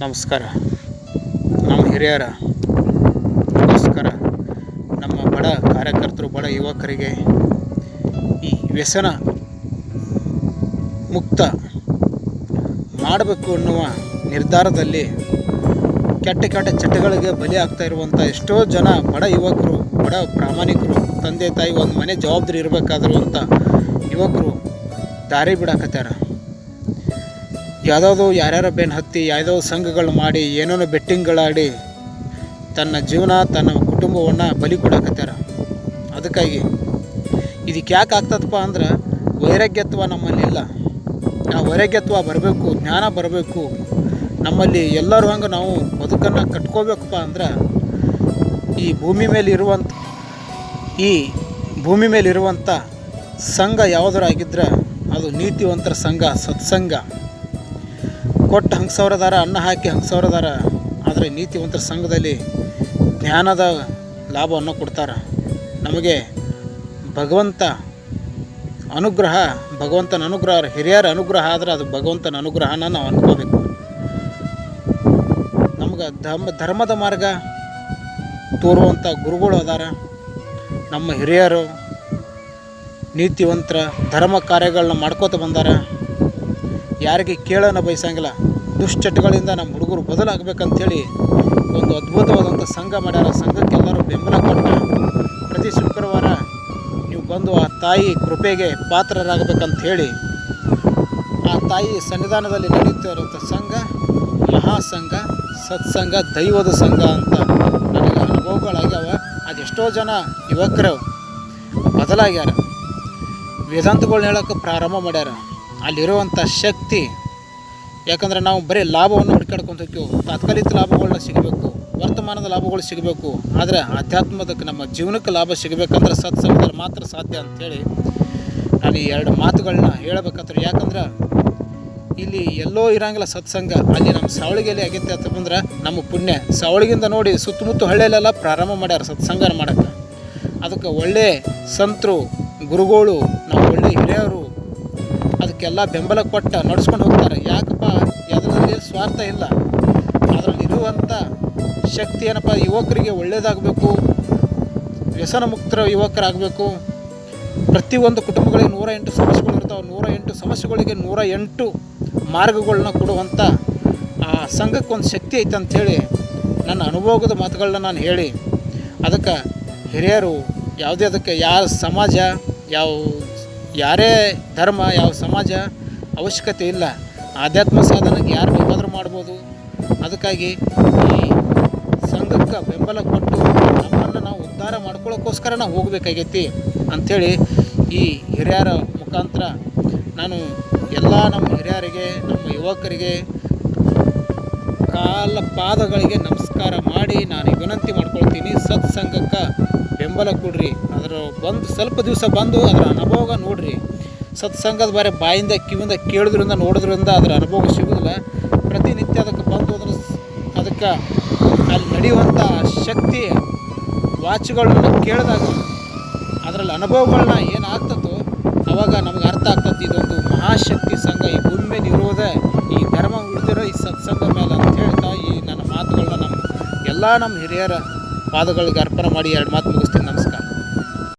ನಮಸ್ಕಾರ. ನಮ್ಮ ಹಿರಿಯರ ನಮಸ್ಕಾರ. ನಮ್ಮ ಬಡ ಕಾರ್ಯಕರ್ತರು, ಬಡ ಯುವಕರಿಗೆ ಈ ವ್ಯಸನ ಮುಕ್ತ ಮಾಡಬೇಕು ಅನ್ನುವ ನಿರ್ಧಾರದಲ್ಲಿ ಕೆಟ್ಟ ಕೆಟ್ಟ ಚಟಗಳಿಗೆ ಬಲಿ ಆಗ್ತಾ ಇರುವಂಥ ಎಷ್ಟೋ ಜನ ಬಡ ಯುವಕರು, ಬಡ ಪ್ರಾಮಾಣಿಕರು, ತಂದೆ ತಾಯಿ ಒಂದು ಮನೆ ಜವಾಬ್ದಾರಿ ಇರಬೇಕಾದ್ರು ಅಂತ ಯುವಕರು ದಾರಿ ಬಿಡಾಕತ್ಯಾರ. ಯಾವುದಾದ್ರು ಯಾರ್ಯಾರ ಬೆನ್ನು ಹತ್ತಿ ಯಾವುದೋ ಸಂಘಗಳು ಮಾಡಿ, ಏನೇನೋ ಬೆಟ್ಟಿಂಗ್ಗಳಾಡಿ ತನ್ನ ಜೀವನ, ತನ್ನ ಕುಟುಂಬವನ್ನು ಬಲಿ ಕೊಡಕತ್ತಾರ. ಅದಕ್ಕಾಗಿ ಇದಕ್ಕೆ ಯಾಕೆ ಆಗ್ತದಪ್ಪ ಅಂದ್ರೆ ವೈರಾಗ್ಯತ್ವ ನಮ್ಮಲ್ಲಿ ಇಲ್ಲ. ಆ ವೈರಾಗ್ಯತ್ವ ಬರಬೇಕು, ಜ್ಞಾನ ಬರಬೇಕು, ನಮ್ಮಲ್ಲಿ ಎಲ್ಲರೂ ಹಂಗೆ ನಾವು ಬದುಕನ್ನು ಕಟ್ಕೋಬೇಕಪ್ಪ ಅಂದ್ರೆ ಈ ಭೂಮಿ ಮೇಲೆ ಇರುವಂಥ ಈ ಭೂಮಿ ಮೇಲೆ ಇರುವಂಥ ಸಂಘ ಯಾವುದರಾಗಿದ್ದರೆ ಅದು ನೀತಿವಂತರ ಸಂಘ ಸತ್ಸಂಗ ಕೊಟ್ಟು ಹಂಗ್ಸವ್ರದಾರ, ಅನ್ನ ಹಾಕಿ ಹಂಗ್ಸವ್ರದಾರ, ಆದರೆ ನೀತಿವಂತರ ಸಂಘದಲ್ಲಿ ಜ್ಞಾನದ ಲಾಭವನ್ನು ಕೊಡ್ತಾರೆ. ನಮಗೆ ಭಗವಂತ ಅನುಗ್ರಹ, ಭಗವಂತನ ಅನುಗ್ರಹ ಹಿರಿಯರ ಅನುಗ್ರಹ ಆದರೆ ಅದು ಭಗವಂತನ ಅನುಗ್ರಹನ ನಾವು ಅನ್ಕೋಬೇಕು. ನಮ್ಗೆ ಧರ್ಮ, ಧರ್ಮದ ಮಾರ್ಗ ತೋರುವಂಥ ಗುರುಗಳು ಅದಾರ. ನಮ್ಮ ಹಿರಿಯರು ನೀತಿವಂತರ ಧರ್ಮ ಕಾರ್ಯಗಳನ್ನ ಮಾಡ್ಕೋತ ಬಂದಾರ. ಯಾರಿಗೆ ಕೇಳೋಣ ಬಯಸಂಗಿಲ್ಲ. ದುಶ್ಚಟಗಳಿಂದ ನಮ್ಮ ಹುಡುಗರು ಬದಲಾಗಬೇಕಂಥೇಳಿ ಒಂದು ಅದ್ಭುತವಾದಂಥ ಸಂಘ ಮಾಡ್ಯಾರ. ಸಂಘಕ್ಕೆ ಎಲ್ಲರೂ ಬೆಂಬಲ ಕೊಟ್ಟು ಪ್ರತಿ ಶುಕ್ರವಾರ ನೀವು ಬಂದು ಆ ತಾಯಿ ಕೃಪೆಗೆ ಪಾತ್ರರಾಗಬೇಕಂತ ಹೇಳಿ ಆ ತಾಯಿ ಸನ್ನಿಧಾನದಲ್ಲಿ ನಡೆಯುತ್ತೆ ಇರುವಂಥ ಸಂಘ, ಮಹಾಸಂಘ ಸತ್ಸಂಗ ದೈವದ ಸಂಘ ಅಂತ ನನಗೆ ಅನುಭವಗಳಾಗ್ಯಾವ. ಅದೆಷ್ಟೋ ಜನ ಯುವಕರು ಬದಲಾಗ್ಯಾರ. ವೇದಾಂತಗಳನ್ನ ಹೇಳೋಕ್ಕೆ ಪ್ರಾರಂಭ ಮಾಡ್ಯಾರ. ಅಲ್ಲಿರುವಂಥ ಶಕ್ತಿ. ಯಾಕಂದ್ರೆ ನಾವು ಬರೀ ಲಾಭವನ್ನು ಹುಡ್ಕಾಡ್ಕೊಂತ ಹೋಗ್ತೀವಿ. ತಾತ್ಕಾಲಿಕ ಲಾಭಗಳನ್ನ ಸಿಗಬೇಕು, ವರ್ತಮಾನದ ಲಾಭಗಳು ಸಿಗಬೇಕು. ಆದರೆ ಆಧ್ಯಾತ್ಮದಕ್ಕೆ ನಮ್ಮ ಜೀವನಕ್ಕೆ ಲಾಭ ಸಿಗಬೇಕಂದ್ರೆ ಸತ್ಸಂಗದಲ್ಲಿ ಮಾತ್ರ ಸಾಧ್ಯ ಅಂಥೇಳಿ ನಾನು ಈ ಎರಡು ಮಾತುಗಳನ್ನ ಹೇಳಬೇಕಾದ್ರೆ, ಯಾಕಂದ್ರೆ ಇಲ್ಲಿ ಎಲ್ಲೋ ಇರೋಂಗಿಲ್ಲ ಸತ್ಸಂಗ. ಅಲ್ಲಿ ನಮ್ಮ ಸಾವಳಿಗೆಯಲ್ಲಿ ಅಂತ ಬಂದ್ರೆ ನಮ್ಮ ಪುಣ್ಯ. ಸಾವಳಿಗಿಂದ ನೋಡಿ ಸುತ್ತಮುತ್ತ ಹಳ್ಳಿಯಲ್ಲೆಲ್ಲ ಪ್ರಾರಂಭ ಮಾಡ್ಯಾರ ಸತ್ಸಂಗನ ಮಾಡೋಕ್ಕೆ. ಅದಕ್ಕೆ ಒಳ್ಳೆ ಸಂತರು, ಗುರುಗಳು, ನಾವು ಒಳ್ಳೆ ಹಿರಿಯರು ಅದಕ್ಕೆಲ್ಲ ಬೆಂಬಲ ಕೊಟ್ಟು ನಡ್ಸ್ಕೊಂಡು ಹೋಗ್ತಾರೆ. ಯಾಕಪ್ಪ? ಅದರಲ್ಲಿ ಸ್ವಾರ್ಥ ಇಲ್ಲ. ಅದರಲ್ಲಿರುವಂಥ ಶಕ್ತಿ ಏನಪ್ಪ? ಯುವಕರಿಗೆ ಒಳ್ಳೆಯದಾಗಬೇಕು ವ್ಯಸನ ಮುಕ್ತರ ಯುವಕರಾಗಬೇಕು. ಪ್ರತಿಯೊಂದು ಕುಟುಂಬಗಳಿಗೆ ನೂರ ಎಂಟು ಸಮಸ್ಯೆಗಳು ಇರ್ತಾವೆ. ನೂರ ಎಂಟು ಸಮಸ್ಯೆಗಳಿಗೆ ನೂರ ಎಂಟು ಮಾರ್ಗಗಳನ್ನ ಕೊಡುವಂಥ ಆ ಸಂಘಕ್ಕೆ ಒಂದು ಶಕ್ತಿ ಐತೆ ಅಂಥೇಳಿ ನನ್ನ ಅನುಭವದ ಮಾತುಗಳನ್ನ ನಾನು ಹೇಳಿ, ಅದಕ್ಕೆ ಹಿರಿಯರು ಯಾವುದೇ ಅದಕ್ಕೆ ಯಾವ ಸಮಾಜ, ಯಾವ ಯಾರೇ ಧರ್ಮ, ಯಾವ ಸಮಾಜ, ಅವಶ್ಯಕತೆ ಇಲ್ಲ, ಆಧ್ಯಾತ್ಮ ಸಾಧನೆಗೆ ಯಾರು ಬೇಕಾದರೂ ಮಾಡ್ಬೋದು. ಅದಕ್ಕಾಗಿ ಈ ಸಂಘಕ್ಕೆ ಬೆಂಬಲ ಕೊಟ್ಟು ನಮ್ಮನ್ನು ನಾವು ಉದ್ಧಾರ ಮಾಡ್ಕೊಳ್ಳೋಕ್ಕೋಸ್ಕರ ನಾವು ಹೋಗಬೇಕಾಗೈತಿ ಅಂಥೇಳಿ ಈ ಹಿರಿಯರ ಮುಖಾಂತರ ನಾನು ಎಲ್ಲ ನಮ್ಮ ಹಿರಿಯರಿಗೆ, ನಮ್ಮ ಯುವಕರಿಗೆ ಕಾಲ ಪಾದಗಳಿಗೆ ನಮಸ್ಕಾರ ಮಾಡಿ ನಾನು ವಿನಂತಿ ಮಾಡ್ಕೊಳ್ತೀನಿ. ಸತ್ಸಂಗಕ್ಕೆ ಬೆಂಬಲ ಕೊಡ್ರಿ. ಅದರ ಬಂದು ಸ್ವಲ್ಪ ದಿವಸ ಬಂದು ಅದರ ಅನುಭವ ನೋಡ್ರಿ. ಸತ್ಸಂಗದ ಬಾರಿ ಬಾಯಿಂದ ಕಿವಿಂದ ಕೇಳಿದ್ರಿಂದ ನೋಡೋದ್ರಿಂದ ಅದರ ಅನುಭವ ಸಿಗೋದಿಲ್ಲ. ಪ್ರತಿನಿತ್ಯ ಅದಕ್ಕೆ ಬಂದು ಅದರ ಅದಕ್ಕೆ ಅಲ್ಲಿ ನಡೆಯುವಂಥ ಶಕ್ತಿ ವಾಚ್ಗಳನ್ನ ಕೇಳಿದಾಗ ಅದರಲ್ಲಿ ಅನುಭವಗಳನ್ನ ಏನಾಗ್ತದೋ ಅವಾಗ ನಮ್ಗೆ ಅರ್ಥ ಆಗ್ತದೆ ಇದೊಂದು ಮಹಾಶಕ್ತಿ ಸಂಘ. ಈ ಭೂಮಿ ಮೇಲೆ ಇರೋದೇ ಈ ಧರ್ಮ ಉಳಿದಿರೋ ಈ ಸತ್ಸಂಗ ಮೇಲೆ ಅಂತ ಹೇಳ್ತಾ ಈ ನನ್ನ ಮಾತುಗಳನ್ನ ನಮ್ಮ ಎಲ್ಲ ನಮ್ಮ ಹಿರಿಯರ ಪಾದಗಳಿಗೆ ಅರ್ಪಣೆ ಮಾಡಿ ಎರಡು ಮಾತು ಮುಗಿಸ್ತೀನಿ. ನಮಸ್ಕಾರ.